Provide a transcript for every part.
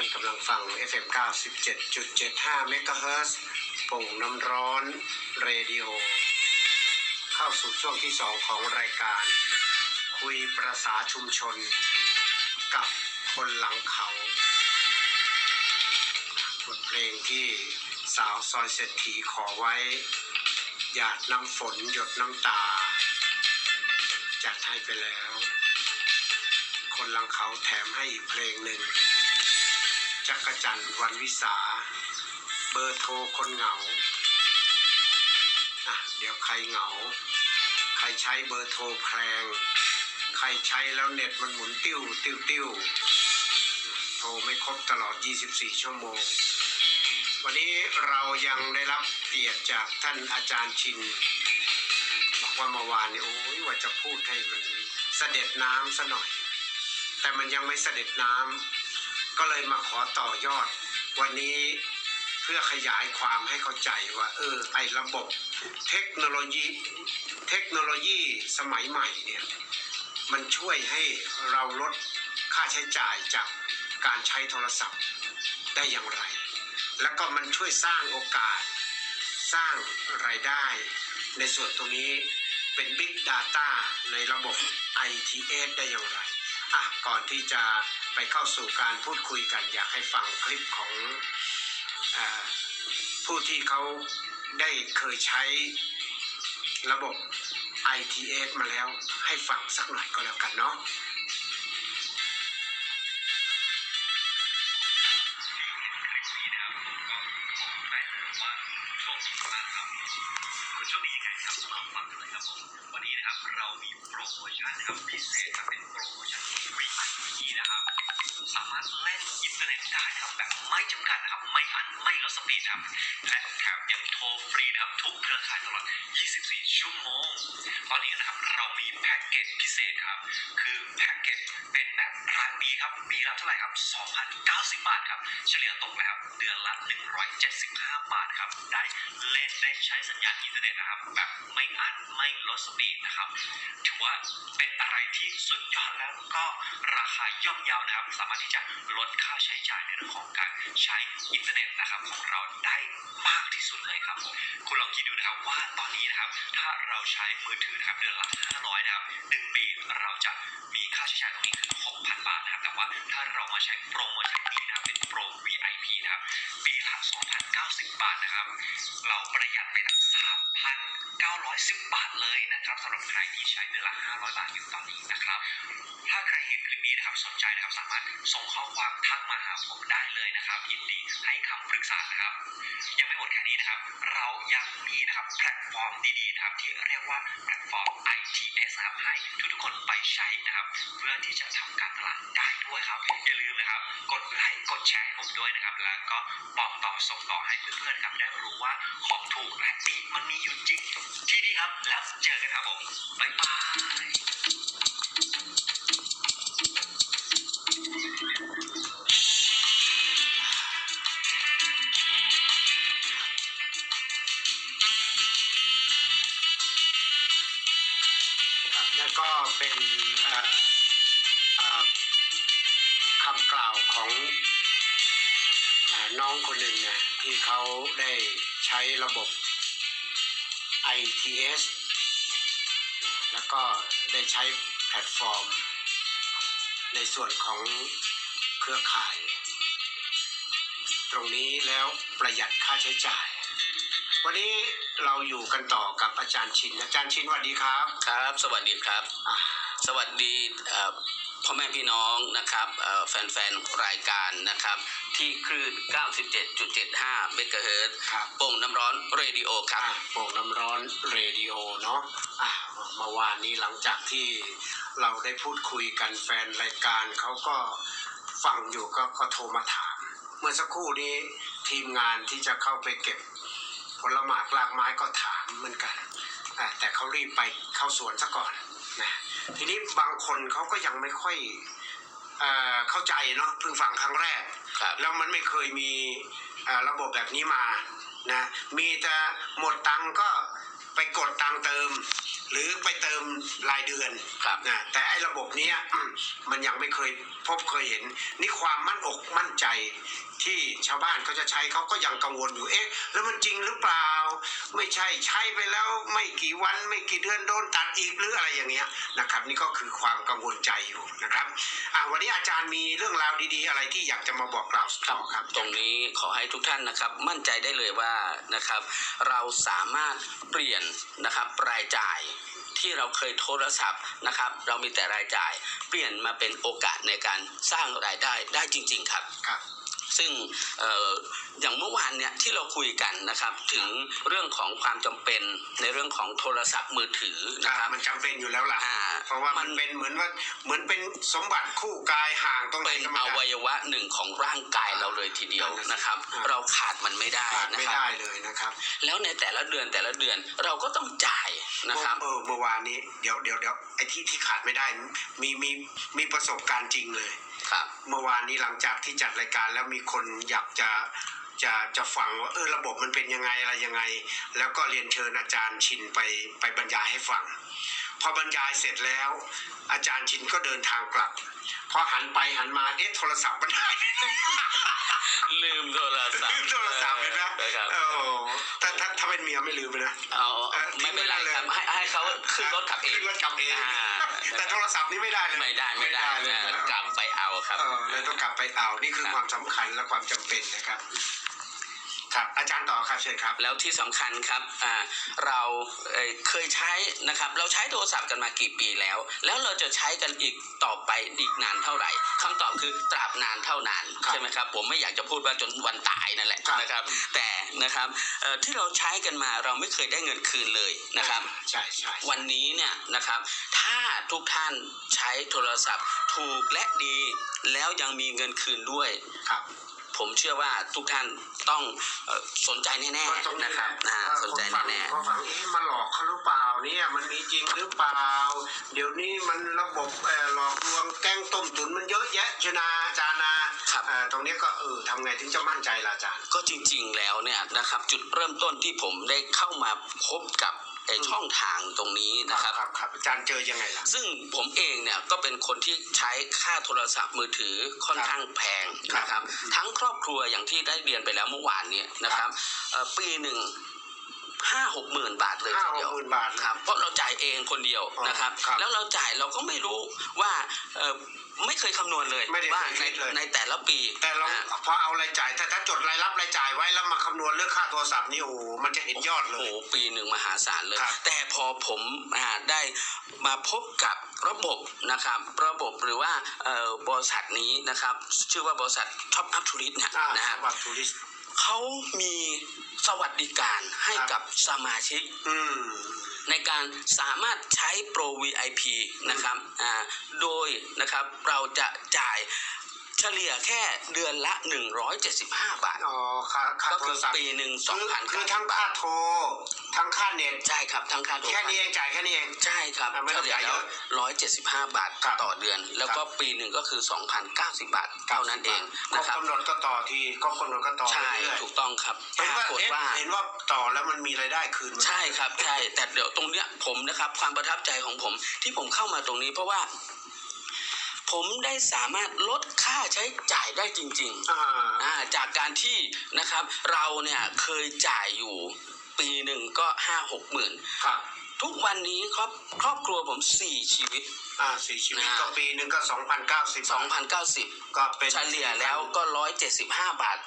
ท่านกำลังฟัง FM 97.75เมกะเฮิรตซ์โป่งน้ำร้อนเรดิโอ เข้าสู่ช่วงที่สองของรายการ คุยประษาชุมชน กับคนหลังเขาบทเพลงที่สาวซอยเศรษฐีขอไว้ หยาดน้ำฝนหยดน้ำตา จัดให้ไปแล้ว คนหลังเขาแถมให้อีกเพลงหนึ่ง จักรจันทร์วันวิสา เบอร์โทรคนเหงาเดี๋ยวใครเหงา ใครใช้เบอร์โทรแพง ใครใช้แล้วเน็ตมันหมุนติ้วติ้วติ้วโทรไม่ครบตลอด 24 ชั่วโมง วันนี้เรายังได้รับเกียรติจากท่านอาจารย์ชิน บอกว่าเมื่อวานนี้โอ้ยว่าจะพูดให้มันเสด็จน้ำซะหน่อย แต่มันยังไม่เสด็จน้ำ ก็เลยมาขอต่อยอด วันนี้เพื่อขยายความให้เข้าใจว่าเออไอ้ระบบเทคโนโลยี เทคโนโลยีสมัยใหม่เนี่ยมันช่วยให้เราลดค่าใช้จ่ายจากการใช้โทรศัพท์ได้อย่างไร แล้วก็มันช่วยสร้างโอกาส สร้างรายได้ ในส่วนตรงนี้เป็น Big Data ในระบบ ITS ได้อย่างไร อะ ก่อนที่จะไปเข้าสู่การพูดคุยกัน อยากให้ฟังคลิปของอผู้ที่เขาได้เคยใช้ระบบ ITS มาแล้วให้ฟังสักหน่อยก็แล้วกันเนาะ ไม่อันไม่ลดสปีดครับ และแถมยังโทรฟรีนะครับทุกเครือข่ายตลอด 24 ชั่วโมง ตอนนี้นะครับเรามีแพ็กเกจพิเศษครับ คือแพ็กเกจเป็นแบบรายปีครับปีละเท่าไหร่ครับ 2,090 บาทครับ เฉลี่ยตกแล้วเดือนละ 175 บาทครับ ได้เล่นได้ใช้สัญญาณอินเทอร์เน็ตนะครับ แบบไม่อันไม่ลดสปีดนะครับถือว่าเป็นอะไรที่สุดยอดแล้วก็ราคาย่อมเยาวนะครับ สามารถที่จะลดค่าใช้จ่ายในเรื่องของการใช้อินินเทอร์เน็ตนะครับของเราได้มากที่สุดเลยครับ คุณลองคิดดูนะครับว่าตอนนี้นะครับถ้าเราใช้มือถือนะครับเดือนละ500นะครับ1ปีเราจะมีค่าใช้จ่ายตรงนี้คือ6,000 บาทนะครับแต่ว่าถ้าเรามาใช้โปรโมชั่นนี้นะครับเป็นโปร VIP นะครับปีละ2,090 บาทนะครับ เราประหยัดไปตั้ง3,910 บาทเลยนะครับสำหรับใครที่ใช้เดือนละ500 บาทอยู่ตอนนี้นะครับ ถ้าใครเห็นคลิป นะครับสนใจนะครับสามารถส่งข้อความทักมาหาผมได้เลยนะครับยินดีให้คำปรึกษานะครับ ยังไม่หมดแค่นี้นะครับ เรายังมีนะครับแพลตฟอร์มดีๆนะครับที่เรียกว่าแพลตฟอร์ม ITS นะครับให้ทุกๆคนไปใช้นะครับ เพื่อที่จะทำการตลาดได้ด้วยครับอย่าลืมนะครับ กดไลค์กดแชร์ผมด้วยนะครับ แล้วก็บอกต่อส่งต่อให้เพื่อนๆครับได้รู้ว่าของถูกและดีมันมีอยู่จริงที่นี่ครับแล้วเจอกันครับผมบ๊ายบาย ITS แล้วก็ได้ใช้แพลตฟอร์ม ในส่วนของเครือข่าย ตรงนี้แล้วประหยัดค่าใช้จ่าย วันนี้เราอยู่กันต่อกับอาจารย์ชิน อาจารย์ชินสวัสดีครับ ครับ สวัสดีครับอ่าสวัสดีเอ่อ พ่อแม่พี่น้องนะครับเอ่อแฟนๆ รายการนะครับ ที่คลื่น 97.75 เมกะเฮิรตซ์ครับ โป่งน้ำร้อนเรดิโอครับ อ่าโป่งน้ำร้อนเรดิโอเนาะอ่าเมื่อวานนี้หลังจากที่เราได้พูดคุยกันแฟนรายการเขาก็ฟังอยู่ก็ก็โทรมาถาม เมื่อสักครู่นี้ทีมงานที่จะเข้าไปเก็บ ผลหมากลากไม้ก็ถามเหมือนกันอ่าแต่เขารีบไปเข้าสวนซะก่อนนะ ทีนี้บางคนเขาก็ยังไม่ค่อยเอ่อเข้าใจเนาะเพิ่งฟังครั้งแรกครับแล้วมันไม่เคยมีเอ่อระบบแบบนี้มานะมีแต่หมดตังค์ก็ไปไปกดตังค์เติม หรือไปเติมรายเดือนครับนะแต่ไอ้ระบบเนี้ยอืมมันยังไม่เคยพบเคยเห็น นี่ความมั่นอกมั่นใจที่ชาวบ้านเขาจะใช้เขาก็ยังกังวลอยู่เอ๊ะ แล้วมันจริงหรือเปล่า ไม่ใช่ใช้ไปแล้วไม่กี่วันไม่กี่เดือนโดนตัดอีกหรืออะไรอย่างเงี้ยนะครับ นี่ก็คือความกังวลใจอยู่นะครับอะวันนี้อาจารย์มีเรื่องราวดีๆ อะไรที่อยากจะมาบอกกล่าวต่อครับ ตรงนี้ขอให้ทุกท่านนะครับ มั่นใจได้เลยว่านะครับ เราสามารถเปลี่ยนนะครับรายจ่ายที่เราเคยโทรศัพท์นะครับ เรามีแต่รายจ่าย เปลี่ยนมาเป็นโอกาสในการสร้างรายได้ได้จริง ๆ ครับครับ ซึ่งเอ่ออย่างเมื่อวานเนี่ยที่เราคุยกันนะครับถึงเรื่องของความจำเป็นในเรื่องของโทรศัพท์มือถือนะครับมันจำเป็นอยู่แล้วล่ะอ่าเพราะว่ามันเป็นเหมือนว่าเหมือนเป็นสมบัติคู่กายห่างตรงไหนเป็นก็ไม่อได้วัยวะหนึ่งของร่างกายเราเลยทีเดียวนั่นน่ะสินะครับอ่าเราขาดมันไม่ได้ขาดนะไม่ครับได้เลยนะครับ แล้วในแต่ละเดือนแต่ละเดือนเราก็ต้องจ่ายนะครับเออเมื่อวานนี้เดี๋ยวเดี๋ยวเดี๋ยวไอ้ที่ที่ขาดไม่ได้มีมีมีประสบการณ์จริงเลยครับ เมื่อวานนี้หลังจากที่จัดรายการแล้วมีคนอยากจะจะจะฟังว่าเออระบบมันเป็นยังไงอะไรยังไง แล้วก็เรียนเชิญอาจารย์ชินไปไปบรรยายให้ฟัง พอบรรยายเสร็จแล้ว อาจารย์ชินก็เดินทางกลับ พอหันไปหันมาเอ๊ะโทรศัพท์มันหายลืมโทรศัพท์ลืมโทรศัพท์เลยนะเออครับ โอ้ถ้าถ้าถ้าเป็นเมียไม่ลืมเลยนะ เอาเออไม่เป็นไรทิ้งไว้เลย ครับให้ให้เขาขึ้นรถขับเอง ขึ้นรถกลับเองอ่า แต่โทรศัพท์นี่ไม่ได้เลยไม่ได้ไม่ได้เลยนะนะกลับไปเอาครับ เออเลยต้องกลับไปเอานี่คือครับ ความสำคัญและความจำเป็นนะครับ ครับอาจารย์ต่อครับเชิญครับ แล้วที่สำคัญครับอ่าเราเอ่อเคยใช้นะครับเราใช้โทรศัพท์กันมากี่ปีแล้ว แล้วเราจะใช้กันอีกต่อไปอีกนานเท่าไหร่คำตอบคือตราบนานเท่านานครับใช่ไหมครับผมไม่อยากจะพูดว่าจนวันตายนั่นแหละครับนะครับ แต่นะครับเอ่อที่เราใช้กันมาเราไม่เคยได้เงินคืนเลยนะครับใช่ใช่วันนี้เนี่ยนะครับถ้าทุกท่านใช้โทรศัพท์ถูกและดีแล้วยังมีเงินคืนด้วยครับ ผมเชื่อว่าทุกท่านต้องเอ่อสนใจแน่ก็ตรงๆนี้นะแหครัละบนะว่าสนใจคนฟังแน่ก็ฟังเอ๊ะมาหลอกเขาหรือเปล่าเนี่ยมันมีจริงหรือเปล่า เดี๋ยวนี้มันระบบเอ่อหลอกลวงแกล้งต้มตุ๋นมันเยอะแยะชนะอาจารย์นะครับเอ่อตรงนี้ก็เออทำไงถึงจะมั่นใจล่ะอาจารย์ๆก็จริง ๆแล้วเนี่ยนะครับจุดเริ่มต้นที่ผมได้เข้ามาพบกับ ไอ้อืมช่องทางตรงนี้นะครับครับครับอาจารย์เจอยังไงล่ะ ซึ่งผมเองเนี่ยก็เป็นคนที่ใช้ค่าโทรศัพท์มือถือค่อนข้างแพงนะครับ ทั้งครอบครัวอย่างที่ได้เรียนไปแล้วเมื่อวานเนี้นะครับเอ่อปีหนึ่ง ห้าหกหมื่นบาทเลยห้าทีหเดีกยว หมื่นบาท ครับเพราะเราจ่ายเองคนเดียวอ๋อนะครับ ครับแล้วเราจ่ายเราก็ไม่รู้ว่าเอ่อไม่เคยคำนวณเลยไม่ได้ว่าเคยในคิดเลย ในแต่ละปีแต่เรานะพอเอารายจ่ายถ้าถ้าจดรายรับรายจ่ายไว้แล้วมาคำนวณเรื่องค่าโทรศัพท์นี่โอ้โหมันจะเห็นยอดเลโอ้ย โหปีหนึ่งมหาศาลเลย ครับแต่พอผมอ่าได้มาพบกับระบบนะครับ ระบบหรือว่าเอ่อบริษัทนี้นะครับ ชื่อว่าบริษัทท็อปอัพทูริสนะอ่านะฮะ บัตรทูริสต์ เขามีสวัสดิการให้ครับกับสมาชิกอืมในการสามารถใช้โปร VIP นะครับอ่าโดยนะครับเราจะจ่าย เฉลี่ยแค่เดือนละ 175 บาท อ๋อค่าค่าก็โทคืรอศัพท์ปีหนึ่งคือคือ2,000ทั้งค่าโทร ทั้งค่าเน็ต ใช่ครับทั้งค่าโทรแค่นี้เองจ่ายแค่นี้เอง ใช่ครับอะไม่เฉต้องลี่ยจ่ายเยแล้วอะ175 บาทครับต่อเดือน แล้วก็ปีหนึ่งก็คือ 2,090 บาทเท่านั้นเองครบนะครับ กำหนดก็ต่อทีครบกำหนดก็ต่อใช่เรื่อยถูกต้องครับๆเห็นปว่าราเอ๊ะกฏว่าเห็นว่าต่อแล้วมันมีรายได้คืนไหมใช่ครับใช่แต่เดี๋ยวตรงเนี้ยผมนะครับ ความประทับใจของผมที่ผมเข้ามาตรงนี้เพราะว่า ผมได้สามารถลดค่าใช้จ่ายได้จริงอ่าๆอ่าจากการที่นะครับเราเนี่ยเคยจ่ายอยู่ปีหนึ่งก็ห้าหกหมื่น ครับทุกวันนี้ครอบครอบครัวผมสี่ชีวิต อ่าสี่ชีวิตนะ ก็ปีหนึ่งก็สองพันเก้าสิบสองพันเก้าสิบก็เป็น เฉลี่ยแล้วก็ร้อยเจ็ดสิบห้าบาท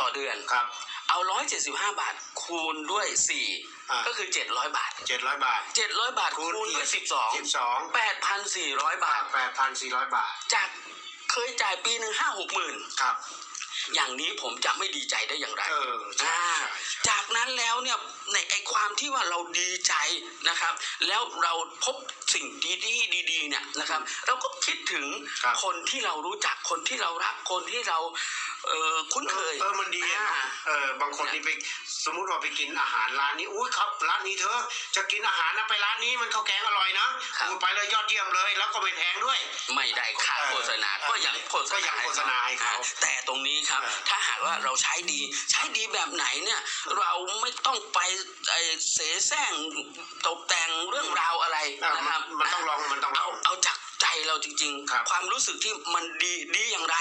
ต่อเดือน ครับ เอาร้อยเจ็ดสิบห้าบาท คูณด้วยสี่อ่าก็คือเจ็ดร้อยบาท เจ็ดร้อยบาทเจ็ดร้อยบาทคูคูณณด้วยอีสิกบสองสิบสองแปดพันสี่ร้อยบาท แปดพันสี่ร้อยบาท จากเคยจ่ายปีหนึ่งห้าหกหมื่นครับ อย่างนี้ผมจะไม่ดีใจได้อย่างไรเออใช่อ่าใช่ใช่ จากนั้นแล้วเนี่ยในไอความที่ว่าเราดีใจนะครับ แล้วเราพบสิ่งดีๆดีๆเนี่ยนะครับ เราก็คิดถึงครับ คนที่เรารู้จักคนที่เรารักคนที่เรา เออคุ้นเคย เออมันดีอะอ่า เออบางคนนี่ไปสมมุติว่าไปกินอาหารร้านนี้อุ้ยครับร้านนี้เธอจะกินอาหารนะไปร้านนี้มันข้าวแกงอร่อยนะครับ อุ๊ยไปเลยยอดเยี่ยมเลย แล้วก็ไม่แพงด้วย ไม่ได้ค่าเออโฆษณาเออก็ยังโฆษก็ณายังโฆษณาให้เขาอ่แต่ตรงนี้ครับ เออถ้าหากว่าเราใช้ดี ใช้ดีแบบไหนเนี่ย เราไม่ต้องไปไอ้เสแสร้งตกแต่งเรื่องราวอะไรเออนะมัครันบมันต้องลองมันต้องลเอาองเอาจากใจเราจริงครับ ความรู้สึกที่มันดีดีอย่างไร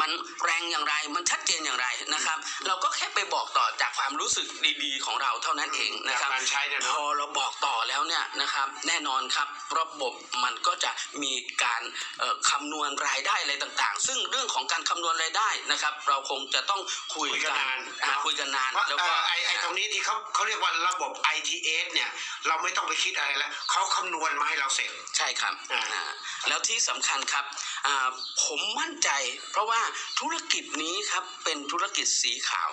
มันแรงอย่างไรมันชัดเจนอย่างไรนะครับ เราก็แค่ไปบอกต่อจากความรู้สึกดีๆ ของเราเท่านั้นเองนะครับจากการใช้เนี่ยพเนาะอเราบอกต่อแล้วเนี่ยนะครับ แน่นอนครับระบบมันก็จะมีการเอ่อคำนวณรายได้อะไรต่างๆ ซึ่งเรื่องของการคำนวณรายได้นะครับ เราคงจะต้องคุยคุยกักันนนานอ่าเนาะคุยกันนานว่าแล้วเอก็อไอไอตรงนี้ที่เขาเขาเรียกว่าระบบ ITS เนี่ยเราไม่ต้องไปคิดอะไรแล้วเขาคำนวณมาให้เราเสร็จใช่ครับอ่าอ่าแล้วที่สำคัญครับอ่าผมมั่นใจเพราะว่าธุรกิจนี้ครับเป็นธุรกิจสีขาว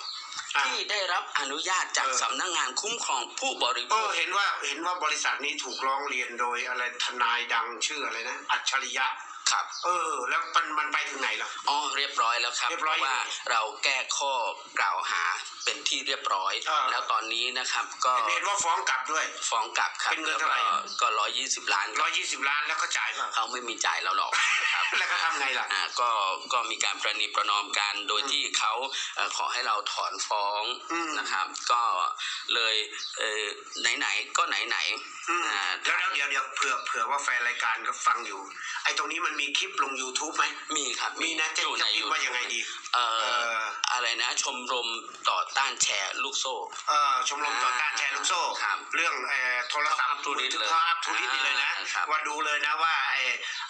อ่า ที่ได้รับอนุญาตจากเออสำนักงานคุ้มครองผู้บริเอโภอคเห็นว่าเห็นว่าบริษัทนี้ถูกร้องเรียนโดยอะไรทนายดังชื่ออะไรนะ อัจฉริยะ ครับ เออ แล้วมันมันไปถึงไหนล่ะ อ๋อเรียบร้อยแล้วครับเรียบเพร้อยราะว่าเราแก้ข้อกล่าวหาเป็นที่เรียบร้อย อ่า แล้วตอนนี้นะครับก็เห็นว่าฟ้องกลับด้วย ฟ้องกลับครับเป็นเงินแล้วเท่าไหร่ก็ก็ร้อยยี่สิบล้านคร้รัอบยยี่สิบล้านแล้วก็จ่ายเปล่าเขาไม่มีจ่ายเราหรอกนะครับแล้วก็ทำ ไงล่ะ อ่าก็ก็มีการประนีประนอมกันโดยที่เขาเอ่อขอให้เราถอนฟ้องอืม นะครับ ก็เลยเอ่อไหนๆก็ไหนอืมๆอ่าแล้วแล้วเดี๋ยวเดี๋ยวเผื่อเผื่อว่าแฟนรายการก็ฟังอยู่ ไอ้ตรงนี้มันมีคลิปลง YouTube ไหม มีครับมีนะจะอยู่ในจะพิมพ์ว่ายังไงดี เอ่เออออะไรนะชมรมต่อต้านแชร์ลูกโซ่ เอ่อชมรมต่อต้านแชร์ลูกโซ่ ครับเรื่องเอ่อโทรศัพท์ Top Up to Date เลยท็อปทูดินี่เลยนะ อ่าครับ ว่าดูเลยนะว่าไอ้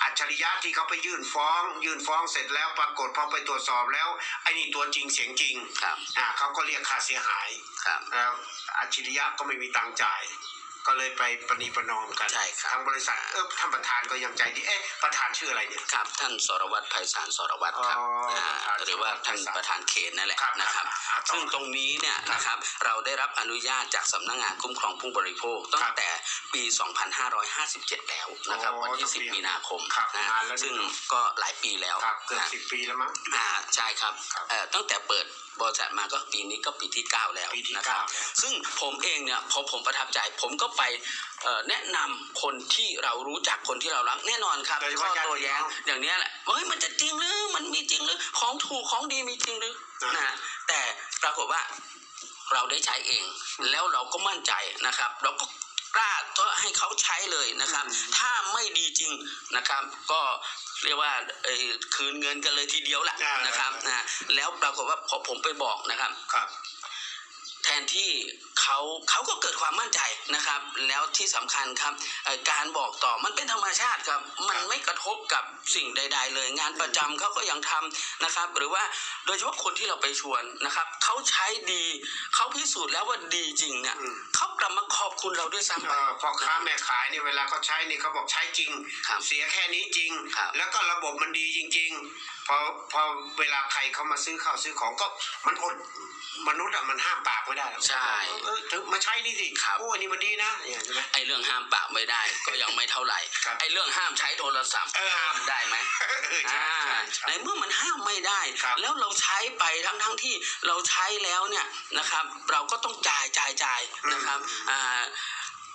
อัจฉริยะที่เขาไปยื่นฟ้องยื่นฟ้องเสร็จแล้วปรากฏพอไปตรวจสอบแล้วไอ้นี่ตัวจริงเสียงจริงครับ อ่าเขาก็เรียกค่าเสียหายครับ แล้วอัจฉริยะก็ไม่มีตังค์จ่าย ก็เลยไปประนีประนอมกันใช่ครับ ทางบริษัทเออท่านประธานก็ยังใจดีเอ๊ะประธานชื่ออะไรเนี่ย ครับท่านสรวัตรไพศาลสรวัตรครับอ๋ออ่าครับหรือว่าท่านประธานเขตนั่นแหละครับนะครับ ครับต่อซึ่งตรงนี้เนี่ยนะครับเราได้รับอนุญาตจากสำนักงานคุ้มครองผู้บริโภคตั้ครังบแต่ปี 2557 แล้วนะครับอ๋อวันที่ตั้งปี10 มีนาคมครับนะนานแล้วนี่ซึ่งก็หลายปีแล้วครับเกือบนะ สิบปีแล้วมั้ง อ่าใช่ครับครับเอ่อตั้งแต่เปิดบริษัทมาก็ปีนี้ก็ปีที่ 9 แล้วปีที่นะครับ เก้าแล้วซึ่งผมเองเนี่ยพอผมประทับใจผมก็ไปเอ่อแนะนำคนที่เรารู้จักคนที่เรารักแน่นอนครับโดยเฉข้อพาะญาติตัวพี่แย้งน้องอย่างเนี้ยแหละเฮ้ยมันจะจริงหรือมันมีจริงหรือของถูกของดีมีจริงหรืออ่านนะฮะแต่ปรากฏว่าเราได้ใช้เอง แล้วเราก็มั่นใจนะครับ เราก็กล้าให้เขาใช้เลยนะครับ ถ้าไม่ดีจริงนะครับ ก็เรียกว่าเอ่อคืนเงินกันเลยทีเดียวแหละอ่านนะครับนะแล้วปรากฏว่าพอผมไปบอกนะครับครับแท นที่เขาเขาก็เกิดความมั่นใจนะครับ แล้วที่สำคัญครับเอ่อการบอกต่อมันเป็นธรรมชาติครับมันไม่กระทบกับสิ่งใด ๆ เลยงานประจำเขาก็ยังทำนะครับ หรือว่าโดยเฉพาะคนที่เราไปชวนนะครับเขาใช้ดีเขาพิสูจน์แล้วว่าดีจริงเนี่ยอืมเขากลับมาขอบคุณเราด้วยซ้ำเออพ่อค้าแม่ขายนี่เวลาเขาใช้นี่เขาบอกใช้จริงครับเสียแค่นี้จริงครับแล้วก็ระบบมันดีจริง ๆ พอพอเวลาใครเขามาซื้อข้าวซื้อของก็มันอดมนุษย์อะมันห้ามปากไม่ได้หรอกใช่ เออถึงมาใช้นี่สิครับ โอ้อันนี้มันดีนะเนี่ยใช่ไหม ไอ้เรื่องห้ามปากไม่ได้ ก็ยังไม่เท่าไหร่ ครับไอ้เรื่องห้ามใช้โทรศัพท์เออ ห้ามได้ไหมเออใช่ใช่ใช่ ในเมื่อมันห้ามไม่ได้ ครับแล้วเราใช้ไปทั้งทั้งที่เราใช้แล้วเนี่ยนะครับ เราก็ต้องจ่ายจ่ายจ่ายนะครับอ่า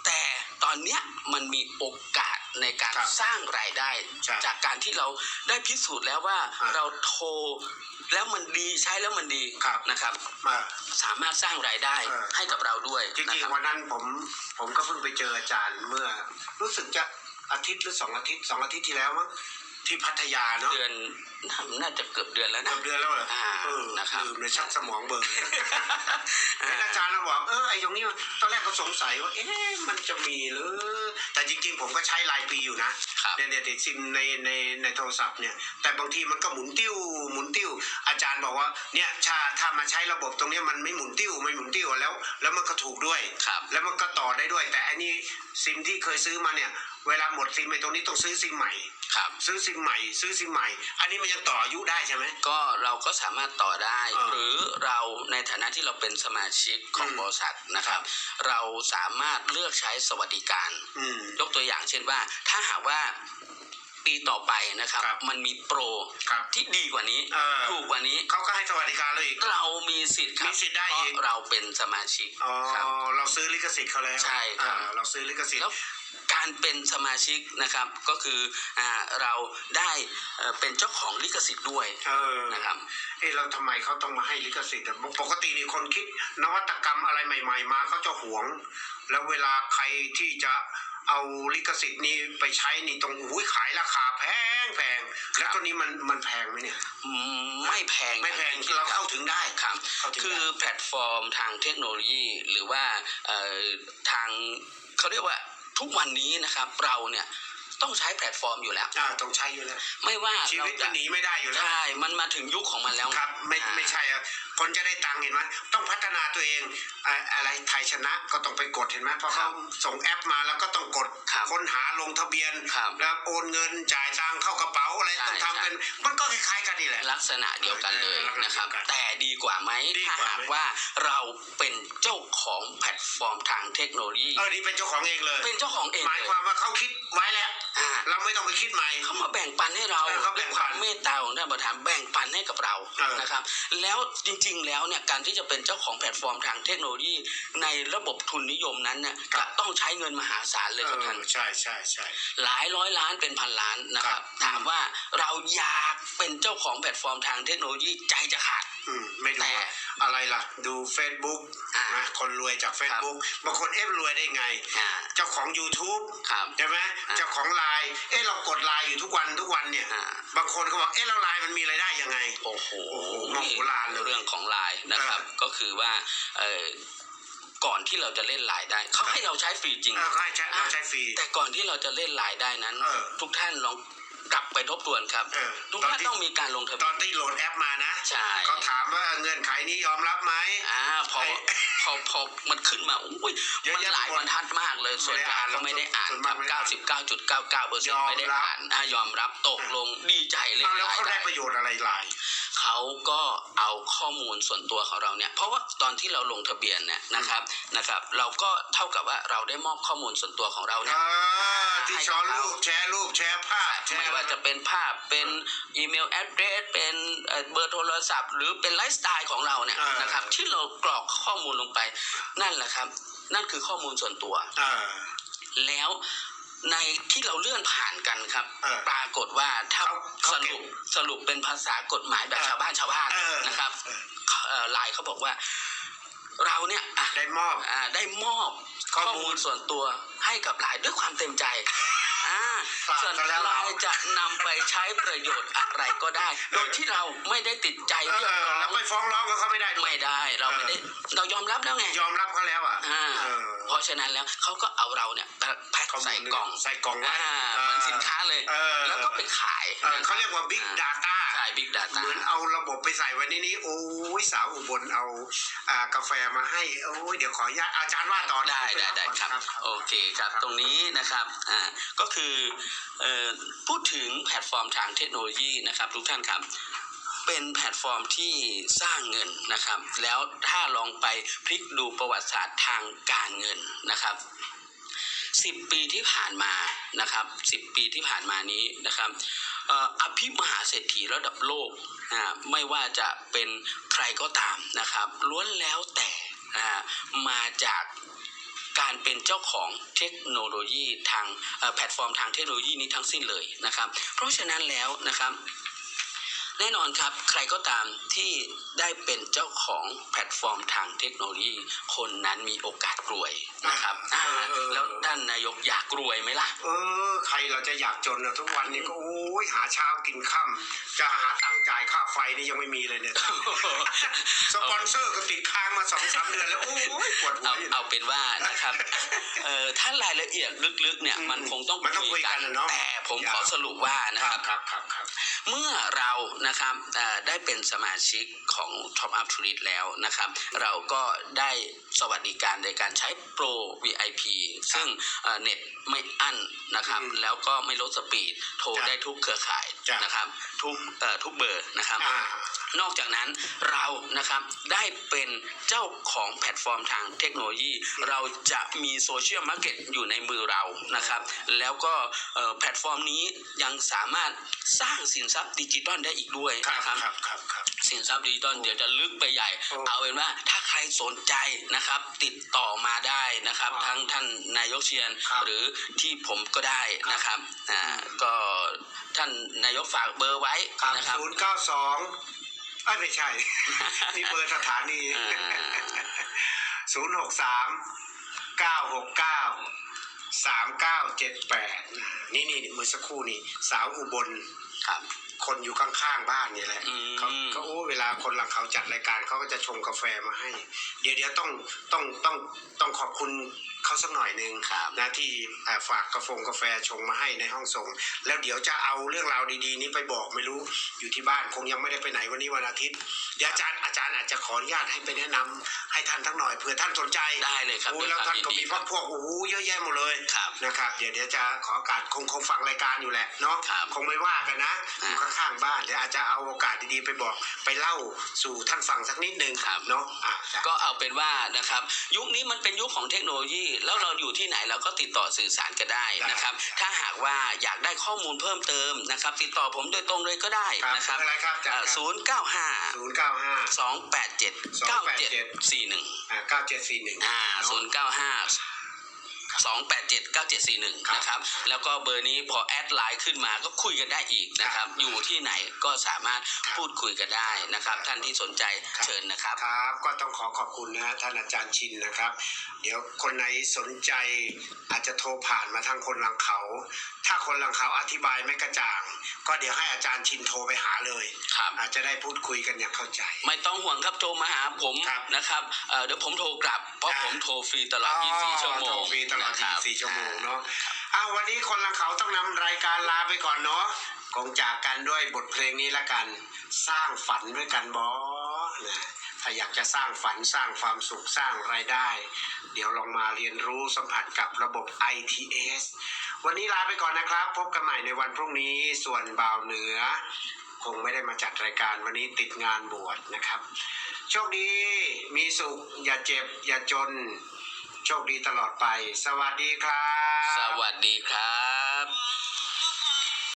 แต่ตอนเนี้ยมันมีโอกาส ในการครับสร้างรายได้ ใช่จากการที่เราได้พิสูจน์แล้วว่าอ่าเราโทรแล้วมันดีใช้แล้วมันดีครับ นะครับ มา สามารถสร้างรายได้เออให้กับเราด้วยจนะริงครับ ๆวันนั้นผมผมก็เพิ่งไปเจออาจารย์เมื่อ รู้สึกจะอาทิตย์หรือสองอาทิตย์สองอาทิตย์ที่แล้วมั้ง ที่พัทยาเนาะเดือนน่าจะเกือบเดือนแล้วเกืนะอบเดือนแล้วเหรออ่าเออนะครับลืมเลยชักสมองเบิกเห็นอาจารย์เราบอกเออไอ้ตรงนี้มันตอนแรกก็สงสัยว่าเอ๊ะมันจะมีหรือแต่จริงๆ ผมก็ใช้รายปีอยู่นะครับเนี่ยเนี่ยติดซิมในในในโทรศัพท์เนี่ย แต่บางทีมันก็หมุนติ้วหมุนติ้ว อาจารย์บอกว่าเนี่ยถ้าถ้ามาใช้ระบบตรงเนี้ยมันไม่หมุนติ้วไม่หมุนติ้วแล้ว แล้วมันก็ถูกด้วยครับแล้วมันก็ต่อได้ด้วย แต่อันนี้ซิมที่เคยซื้อมาเนี่ย เวลาหมดซิมไอ้ตรงนี้ต้องซื้อซิมใหม่ ครับ ซื้อซิมใหม่ ซื้อซิมใหม่ อันนี้มันยังต่ออายุได้ใช่ไหม ก็เราก็สามารถต่อได้ อ่าหรือเราในฐานะที่เราเป็นสมาชิกของอืม บริษัทนะครับ เราสามารถเลือกใช้สวัสดิการ อืม ยกตัวอย่างเช่นว่า ถ้าหากว่าปีต่อไปนะครับ ครับ มันมีโปรครับ ที่ดีกว่านี้ เออ ถูกกว่านี้ เขาก็ให้สวัสดิการเราอีก เรามีสิทธิ์ครับมีสิทธิ์ได้เพอีกราะเราเป็นสมาชิกอ๋อ ครับ เราซื้อลิขสิทธิ์เขาแล้วใช่ครับ อ่าเราซื้อลิขสิทธิ์ แล้ว การเป็นสมาชิกนะครับก็คืออ่าเราได้เอ่อเป็นเจ้าของลิขสิทธิ์ด้วยเออนะครับ เอ้เราทำไมเขาต้องมาให้ลิขสิทธิ์อะปกตินี่คนคิดนวัตกรรมอะไรใหม่ ๆ มาเขาจะหวง แล้วเวลาใครที่จะเอาลิขสิทธิ์นี้ไปใช้นี่ต้องอุ้ยขายราคาแพงแพงแล้วตัวนี้มันมันแพงไหมเนี่ย อืมไม่แพงไม่แพงอย่ที่คิดเราคบเข้าถึงได้ครับ เข้าถึงคือได้แพลตฟอร์มทางเทคโนโลยีหรือว่าเอ่อทางเขาเรียกว่า ทุกวันนี้นะครับเราเนี่ย ต้องใช้แพลตฟอร์มอยู่แล้ว อ่าต้องใช้อยู่แล้ว ไม่ว่าชีเราวิตจะมันหนีไม่ได้อยู่แล้วใช่ มันมาถึงยุคของมันแล้วครับ ไม่อ่าไม่ใช่อะคนจะได้ตังค์เห็นไหมต้องพัฒนาตัวเองอะอะไรไทยชนะก็ต้องไปกดเห็นไหมเพราะเขาส่งแอปมาแล้วก็ต้องกดครับค้นหาลงทะเบียนครับแล้วโอนเงินจ่ายตังค์เข้ากระเป๋าอะไรใช่ต้องทำเป็นใช่มันก็คล้ายๆกันนี่แหละลักษณะเดียวกันเลยเออลักษณะนะครับเดียวกันแต่ดีกว่าไหมดีถ้ากว่าหากไหมว่าเราเป็นเจ้าของแพลตฟอร์มทางเทคโนโลยีเออนี่เป็นเจ้าของเองเลย เป็นเจ้าของเองหมายเลยความว่าเขาคิดไว้แล้วอ่า เราไม่ต้องไปคิดใหม่เขามาแบ่งปันให้เราเออเขาแบ่ด้วยงคปัวานมเมตตาของท่านประธานแบ่งปันให้กับเราเออนะครับ แล้วจริง ๆ แล้วเนี่ยการที่จะเป็นเจ้าของแพลตฟอร์มทางเทคโนโลยีในระบบทุนนิยมนั้นเนี่ยจะต้องใช้เงินมหาศาลเลยเอครับอท่านใช่ใช่ใช่หลายร้อยล้านเป็นพันล้านนะคครัรับบถามว่าเราอยากเป็นเจ้าของแพลตฟอร์มทางเทคโนโลยีใจจะขาด อืมไม่รู้ว่าอะไรล่ะ ดู Facebook อ่านะคนรวยจาก Facebook บางคนเอ๊ะรวยได้ไง อ่า เจ้าของ YouTube ครับใช่ไหมอ่า เจ้าของไลน์เอ๊ะเรากดไลน์อยู่ทุกวันทุกวันเนี่ย อ่า บางคนก็บอกเอ๊ะเราไลน์มันมีรายได้ยังไง โอ้โหโอ้โหมโหฬารเลยเรื่องของไลน์นะครับก็คือว่าเอ่อก่อนที่เราจะเล่นไลน์ได้เขาให้เราใช้ฟรีจริงเออเขาให้ใช้เราใช้ฟรี แต่ก่อนที่เราจะเล่นไลน์ได้นั้น เออ ทุกท่านลอง กลับไปทบทวนครับ เออทุกตอนท่านที่ ต้องมีการลงทะตเบีอยนนที่โหลดแอปมานะใช่ เขาถามว่าเงื่อนไขนี้ยอมรับไหม อ่าพอไอ้พอพอมันขึ้นมาอุ้ยเยอะมันแยะหลายไปหมดบรรทัดมากเลยส่วนใหญ่ไม่ได้อ่านก็ไม่ได้อ่านส่วนคมารักไม่ได้อ่านบ99.99เปอร์เซ็นต์ไม่ได้อ่านอะยอมรับตกลงดีใจเล่นเอาแล้วไลเขาน์ได้ได้ประโยชน์อะไรไลน์ เขาก็เอาข้อมูลส่วนตัวของเราเนี่ยเพราะว่าตอนที่เราลงทะเบียนเนี่ยนะครับนะครับ เราก็เท่ากับว่าเราได้มอบข้อมูลส่วนตัวของเราเอเนี่ยอที่ช้อนรูปแชร์รูปแชร์ภาพแชไม่ร์ว่าจะเป็นภาพเป็นอีเมลแอดเดรสเป็นเอ่อเบอร์โทรศัพท์ หรือเป็นไลฟ์สไตล์ของเราเนี่ยเออนะครับที่เรากรอกข้อมูลลงไปนั่นแหละครับ นั่นคือข้อมูลส่วนตัวเออแล้ว ในที่เราเลื่อนผ่านกันครับ เออปรากฏว่าถ้าเขาเขาสเก็บรุปสรุปเป็นภาษากฎหมายแบบเออชาวบ้านชาวบ้านเออ นะครับเออเอ่อไลน์เขาบอกว่า เราเนี่ยอะได้มอบ อ่าได้มอบข้ข้ออมูมูลลส่วนตัวให้กับไลน์ด้วยความเต็มใจ อ่าฝากส่วนกันแล้วไลเราน์จะนำไปใช้ประโยชน์อะไรก็ได้ โดยที่เราไม่ได้ติดใจเออเรียกเออร้อแล้วงไปฟ้องร้องกับเขาไม่ได้ด้วยไม่ได้เราไม่ได้เรายอมรับแล้วไงยอมรับเขาแล้วอะอ่าเออเพราะฉะนั้นแล้วเขาก็เอาเราเนี่ยแพ็คข้อมูลใส่กล่องใส่กล่องไว้อ่าเหมือนสินค้าเลยเออแล้วก็ไปขายเออเขาเรียกว่า Big Data ใช่ Big Data เหมือนเอาระบบไปใส่ไว้ในนี้ โอ้ยสาวอุบลเอาอ่ากาแฟมาให้ โอ้ยเดี๋ยวขออนุญาตอาจารย์ว่าต่อนะได้ผมปได้ได้ก่อนครับ โอเคครับ ตรงนี้นะครับอ่าก็คือเอ่อพูดถึงแพลตฟอร์มทางเทคโนโลยีนะครับทุกท่านครับเป็นแพลตฟอร์มที่สร้างเงินนะครับ แล้วถ้าลองไปพลิกดูประวัติศาสตร์ทางการเงินนะครับสิบปีที่ผ่านมานะครับสิบปีที่ผ่านมานี้นะครับเอ่ออภิมหาเศรษฐีระดับโลกนะไม่ว่าจะเป็นใครก็ตามนะครับล้วนแล้วแต่นะมาจากการเป็นเจ้าของเทคโนโลยีทางเอ่อแพลตฟอร์มทางเทคโนโลยีนี้ทั้งสิ้นเลยนะครับ เพราะฉะนั้นแล้วนะครับ แน่นอนครับ ใครก็ตามที่ได้เป็นเจ้าของแพลตฟอร์มทางเทคโนโลยี คนนั้นมีโอกาสรวยนะครับอ่าเออเออแล้วท่านนายกอยากรวยไหมล่ะ เออ ใครเราจะอยากจนอะทุกวันนี้ก็โอ้ยหาเช้ากินค่ำจะหาตังค์จ่ายค่าไฟนี่ยังไม่มีเลยเนี่ย สปอนเซอร์ก็ติดค้างมาสองสามเดือนแล้ว โอ้ยปวดหัวเอาอยู่เอาเป็นว่านะครับ เอ่อถ้ารายละเอียดลึกๆเนี่ยอืมมันคงต้องมันต้องคุยกันนะเนาะแต่ผมอย่าขอสรุปว่านะคครัรับบ ครับครับครับเมื่อเรานะครับเอ่อได้เป็นสมาชิกของ Top Up t o u r i s t แล้วนะครับ เราก็ได้สวัสดิการในการใช้โปร VIP ซึ่งเอ่อเน็ตไม่อั้นนะครับอืมแล้วก็ไม่ลดสปีด โทรจ้ะได้ทุกเครือข่ายจ้ะนะครับ ทุกเอ่อทุกเบอร์นะครับอ่า นอกจากนั้นเรานะครับได้เป็นเจ้าของแพลตฟอร์มทางเทคโนโลยี เราจะมีโซเชียลมาร์เก็ตอยู่ในมือเรานะครับ แล้วก็แพลตฟอร์มนี้ยังสามารถสร้างสินทรัพย์ดิจิตอลได้อีกด้วยนะครับครับครับรบสินทรัพย์ดิจิตอลเดี๋ยวจะลึกไปใหญ่ เอาเป็นว่าถ้าใครสนใจนะครับ ติดต่อมาได้นะครับ ทั้งท่านนายกเชียนหรือที่ผมก็ได้นะครับอ่าก็ท่านนายกฝากเบอร์ไว้นะครับ092 ไม่ใช่ นี่เบอร์สถานีอ่าศูนย์หกสามเก้าหกเก้าสามเก้าเจ็ดแปดนี่นี่เมื่อสักครู่นี่สาวอุบลครับ คนอยู่ข้างๆบ้านนี่แหละอืมเขาเขาโอ้เวลาคนหลังเขาจัดรายการเขาก็จะชงกาแฟมาให้ เดี๋ยวเดี๋ยวต้องต้องต้องต้องขอบคุณ เขาสักหน่อยหนึ่งนะที่ฝากกาแฟกาแฟชงมาให้ในห้องส่ง แล้วเดี๋ยวจะเอาเรื่องราวดีๆ นี้ไปบอกไม่รู้อยู่ที่บ้านคงยังไม่ได้ไปไหนวันนี้วันอาทิตย์เดี๋ยวอาจารย์อาจารย์อาจจะขออนุญาตให้ไปแนะนำให้ท่านทั้งหน่อยเผื่อท่านสนใจได้เลยครับโอ้แล้วท่านก็มีพัรับกพวกโอ้โหเยอะแยะหมดเลยนะครับเดี๋ยวเดี๋ยวจะขอโอกาสคงคงฟังรายการอยู่แหละเนาะคงไม่ว่ากันนะอยู่ข้างๆบ้านเดี๋ยวอาจจะเอาโอกาสดีๆไปบอกไปเล่าสู่ท่านฟังสักนิดนึงครับเนาะก็เอาเป็นว่านะครับยุคนี้มันเป็นยุคของเทคโนโลยีแล้วเราอยู่ที่ไหนเราก็ติดต่อสื่อสารกันได้นะครับได้ถ้าหากว่าอยากได้ข้อมูลเพิ่มเติมนะครับ ติดต่อผมโดยตรงเลยก็ได้ครับนะครับเบอร์อะไรครับอาจารย์ศูนย์เก้าห้าศูนย์เก้าห้าสองแปดเจ็ดเก้าเจ็ดสี่หนึ่งอ่าเก้าเจ็ดสี่หนึ่งอ่าศูนย์เก้าห้า สองแปดเจ็ดเก้าเจ็ดสี่หนึ่งครับนะครับแล้วก็เบอร์นี้พอแอดไลน์ขึ้นมาก็คุยกันได้อีกนะครับอยู่ที่ไหนก็สามารถครับพูดคุยกันได้นะครับ ท่านที่สนใจครับเชิญนะครับครับก็ต้องขอขอบคุณนะฮะท่านอาจารย์ชินนะครับ เดี๋ยวคนไหนสนใจอาจจะโทรผ่านมาทางคนหลังเขา ถ้าคนหลังเขาอธิบายไม่กระจ่าง ก็เดี๋ยวให้อาจารย์ชินโทรไปหาเลยครับอาจจะได้พูดคุยกันอย่างเข้าใจ ไม่ต้องห่วงครับโทรมาหาผมครับนะครับเอ่อเดี๋ยวผมโทรกลับเพราะอ่าผมโทรฟรีตลอด 24 ชั่วโมโทงรฟรีตลอดนะครับ24ชั่วโมงเนาะอ้าววันนี้คนหลังเขาต้องนำรายการลาไปก่อนเนาะคงจากกันด้วยบทเพลงนี้ละกัน สร้างฝันด้วยกันบอนะถ้าอยากจะสร้างฝันสร้างความสุขสร้างรายได้ เดี๋ยวลองมาเรียนรู้สัมผัสกับระบบ ITS วันนี้ลาไปก่อนนะครับ พบกันใหม่ในวันพรุ่งนี้ส่วนบ่าวเหนือ คงไม่ได้มาจัดรายการวันนี้ติดงานบวชนะครับ โชคดีมีสุข อย่าเจ็บ อย่าจน โชคดีตลอดไป สวัสดีครับ สวัสดีครับ